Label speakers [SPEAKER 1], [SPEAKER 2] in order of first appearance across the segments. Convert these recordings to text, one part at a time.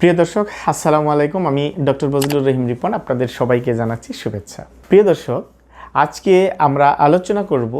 [SPEAKER 1] প্রিয় দর্শক, আসসালামু আলাইকুম। আমি ডক্টর বজলুর রহিম রিপন, আপনাদের সবাইকে জানাচ্ছি শুভেচ্ছা। প্রিয় দর্শক, আজকে আমরা আলোচনা করব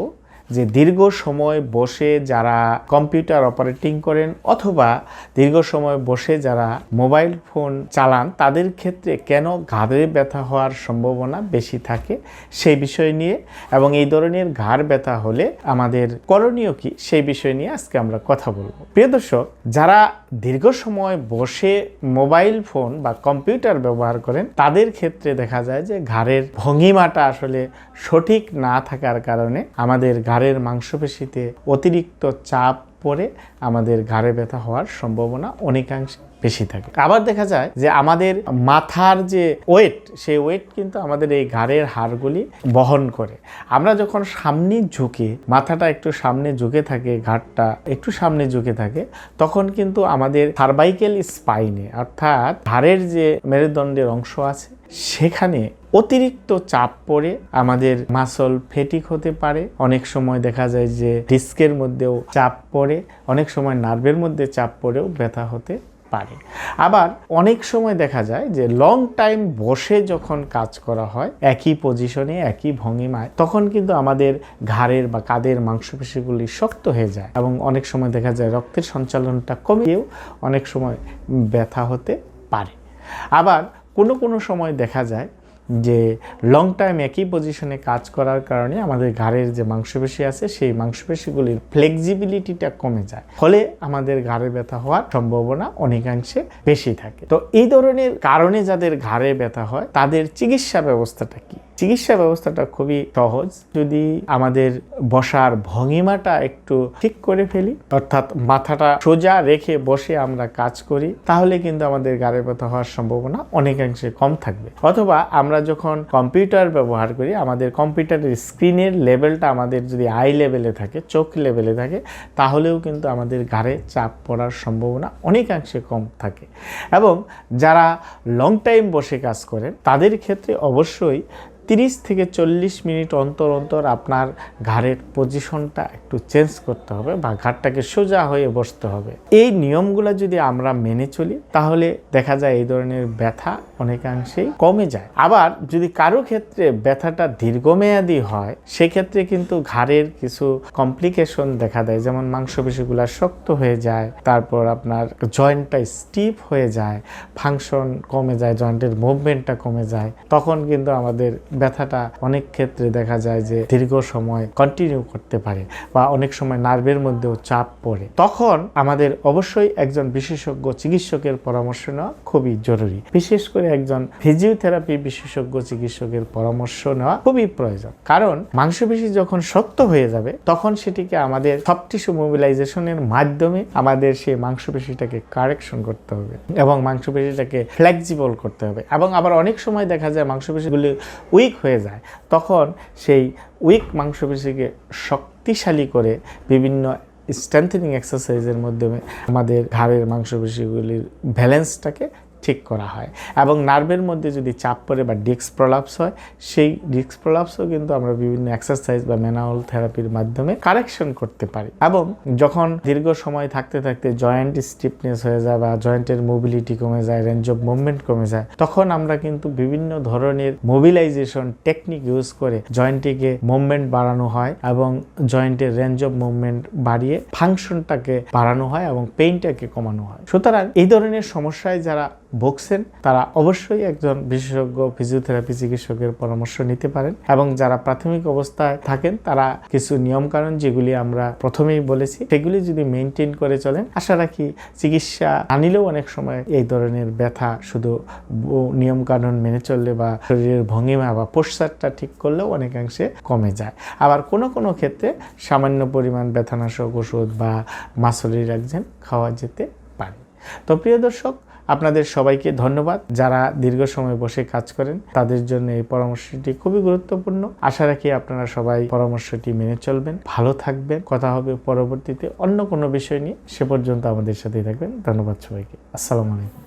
[SPEAKER 1] যে দীর্ঘ সময় বসে যারা কম্পিউটার অপারেটিং করেন অথবা দীর্ঘ সময় বসে যারা মোবাইল ফোন চালান, তাদের ক্ষেত্রে কেন ঘাড়ে ব্যথা হওয়ার সম্ভাবনা বেশি থাকে সেই বিষয় নিয়ে এবং এই ধরনের ঘাড় ব্যথা হলে আমাদের করণীয় কি সেই বিষয় নিয়ে আজকে আমরা কথা বলব। প্রিয় দর্শক, যারা দীর্ঘ সময় বসে মোবাইল ফোন বা কম্পিউটার ব্যবহার করেন, তাদের ক্ষেত্রে দেখা যায় যে ঘাড়ের ভঙ্গিমাটা আসলে সঠিক না থাকার কারণে আমাদের ঘাড়ের মাংসপেশিতে অতিরিক্ত চাপ পড়ে আমাদের ঘাড়ে ব্যথা হওয়ার সম্ভাবনা অনেকাংশে বেশি থাকে। আবার দেখা যায় যে আমাদের মাথার যে ওয়েট সেই ওয়েট কিন্তু আমাদের এই ঘাড়ের হাড়গুলি বহন করে। আমরা যখন সামনে ঝুঁকে, মাথাটা একটু সামনে ঝুঁকে থাকে, ঘাড়টা একটু সামনে ঝুঁকে থাকে, তখন কিন্তু আমাদের সার্ভাইকেল স্পাইনে অর্থাৎ ঘাড়ের যে মেরুদণ্ডের অংশ আছে সেখানে অতিরিক্ত চাপ পড়ে আমাদের মাসল ফেটিক হতে পারে। অনেক সময় দেখা যায় যে ডিস্কের মধ্যেও চাপ পড়ে, অনেক সময় নার্ভের মধ্যে চাপ পড়েও ব্যথা হতে পারে। আবার অনেক সময় দেখা যায় যে লং টাইম বসে যখন কাজ করা হয়, একই পজিশনে একই ভঙ্গিমায়, তখন কিন্তু আমাদের ঘাড়ের বা কাদের মাংসপেশিগুলি শক্ত হয়ে যায় এবং অনেক সময় দেখা যায় রক্তের সঞ্চালনটা কমিয়েও অনেক সময় ব্যথা হতে পারে। আবার কোনো কোনো সময় দেখা যায় যে লং টাইম একই পজিশনে কাজ করার কারণে আমাদের ঘাড়ের যে মাংসপেশি আছে, সেই মাংসপেশিগুলির ফ্লেক্সিবিলিটিটা কমে যায়। ফলে আমাদের ঘাড়ে ব্যথা হওয়ার সম্ভাবনা অনেকাংশে বেশি থাকে। তো এই ধরনের কারণে যাদের ঘাড়ে ব্যথা হয়, তাদের চিকিৎসা ব্যবস্থাটা কি? চিকিৎসা ব্যবস্থাটা খুবই সহজ। যদি আমাদের বসার ভঙ্গিমাটা একটু ঠিক করে ফেলি, অর্থাৎ মাথাটা সোজা রেখে বসে আমরা কাজ করি, তাহলে কিন্তু আমাদের গাড়ে ব্যথা হওয়ার সম্ভাবনা অনেকাংশে কম থাকবে। অথবা আমরা যখন কম্পিউটার ব্যবহার করি, আমাদের কম্পিউটারের স্ক্রিনের লেভেলটা আমাদের যদি আই লেভেলে থাকে, চোখ লেভেলে থাকে, তাহলেও কিন্তু আমাদের ঘাড়ে চাপ পড়ার সম্ভাবনা অনেকাংশে কম থাকে। এবং যারা লং টাইম বসে কাজ করেন, তাদের ক্ষেত্রে অবশ্যই তিরিশ থেকে চল্লিশ মিনিট অন্তর অন্তর আপনার ঘাড়ের পজিশনটা একটু চেঞ্জ করতে হবে বা ঘাড়টাকে সোজা হয়ে বসতে হবে। এই নিয়মগুলো যদি আমরা মেনে চলি, তাহলে দেখা যায় এই ধরনের ব্যথা অনেকাংশেই কমে যায়। আবার যদি কারও ক্ষেত্রে ব্যথাটা দীর্ঘমেয়াদী হয়, সেক্ষেত্রে কিন্তু ঘাড়ের কিছু কমপ্লিকেশন দেখা দেয়, যেমন মাংসপেশিগুলো শক্ত হয়ে যায়, তারপর আপনার জয়েন্টটা স্টিফ হয়ে যায়, ফাংশন কমে যায়, জয়েন্টের মুভমেন্টটা কমে যায়, তখন কিন্তু আমাদের ব্যথাটা অনেক ক্ষেত্রে দেখা যায় যে দীর্ঘ সময় কন্টিনিউ করতে পারে বা অনেক সময় নার্ভের মধ্যেও চাপ পড়ে। তখন আমাদের অবশ্যই একজন বিশেষজ্ঞ চিকিৎসকের পরামর্শ নেওয়া খুবই জরুরি। বিশেষ করে একজন ফিজিওথেরাপি বিশেষজ্ঞ চিকিৎসকের পরামর্শ নেওয়া খুবই প্রয়োজন। কারণ মাংসপেশি যখন শক্ত হয়ে যাবে, তখন সেটিকে আমাদের সফট টিস্যু মোবিলাইজেশনের মাধ্যমে আমাদের সেই মাংসপেশিটাকে কারেকশন করতে হবে এবং মাংসপেশিটাকে ফ্লেক্সিবল করতে হবে। এবং আবার অনেক সময় দেখা যায় মাংসপেশিগুলি উইক হয়ে যায়, তখন সেই উইক মাংসপেশিকে শক্তিশালী করে বিভিন্ন স্ট্রেংথেনিং এক্সারসাইজের মাধ্যমে আমাদের ঘাড়ের মাংসপেশিগুলির ব্যালেন্সটাকে ঠিক করা হয়। এবং নার্ভের মধ্যে যদি চাপ পড়ে বা ডিস্ক প্রলাপস হয়, সেই ডিস্ক প্রলাপসও কিন্তু আমরা বিভিন্ন এক্সারসাইজ বা ম্যানুয়াল থেরাপির মাধ্যমে কারেকশন করতে পারি। এবং যখন দীর্ঘ সময় থাকতে থাকতে জয়েন্ট স্টিফনেস হয়ে যায় বা জয়েন্টের মোবিলিটি কমে যায়, রেঞ্জ অফ মুভমেন্ট কমে যায়, তখন আমরা কিন্তু বিভিন্ন ধরনের মোবিলাইজেশন টেকনিক ইউজ করে জয়েন্টটিকে মুভমেন্ট বাড়ানো হয় এবং জয়েন্টের রেঞ্জ অফ মুভমেন্ট বাড়িয়ে ফাংশনটাকে বাড়ানো হয় এবং পেইনটাকে কমানো হয়। সুতরাং এই ধরনের সমস্যায় যারা ভুগছেন, তারা অবশ্যই একজন বিশেষজ্ঞ ফিজিওথেরাপি চিকিৎসকের পরামর্শ নিতে পারেন এবং যারা প্রাথমিক অবস্থায় থাকেন, তারা কিছু নিয়মকানুন যেগুলি আমরা প্রথমেই বলেছি, সেগুলি যদি মেনটেন করে চলেন, আশা রাখি চিকিৎসা আনিলেও অনেক সময় এই ধরনের ব্যথা শুধু নিয়মকানুন মেনে চললে বা শরীরের ভঙ্গিমা বা পোস্টারটা ঠিক করলেও অনেকাংশে কমে যায়। আবার কোনো কোনো ক্ষেত্রে সামান্য পরিমাণ ব্যথানাশক ওষুধ বা মাসলি রাখছেন, খাওয়া যেতে পারে। তো প্রিয় দর্শক আপনাদের সবাইকে ধন্যবাদ। যারা দীর্ঘ সময় বসে কাজ করেন, তাদের জন্য এই পরামর্শটি খুবই গুরুত্বপূর্ণ। আশা রাখি আপনারা সবাই পরামর্শটি মেনে চলবেন, ভালো থাকবেন। কথা হবে পরবর্তীতে অন্য কোনো বিষয় নিয়ে। সে পর্যন্ত আমাদের সাথেই থাকবেন। ধন্যবাদ সবাইকে। আসসালামু আলাইকুম।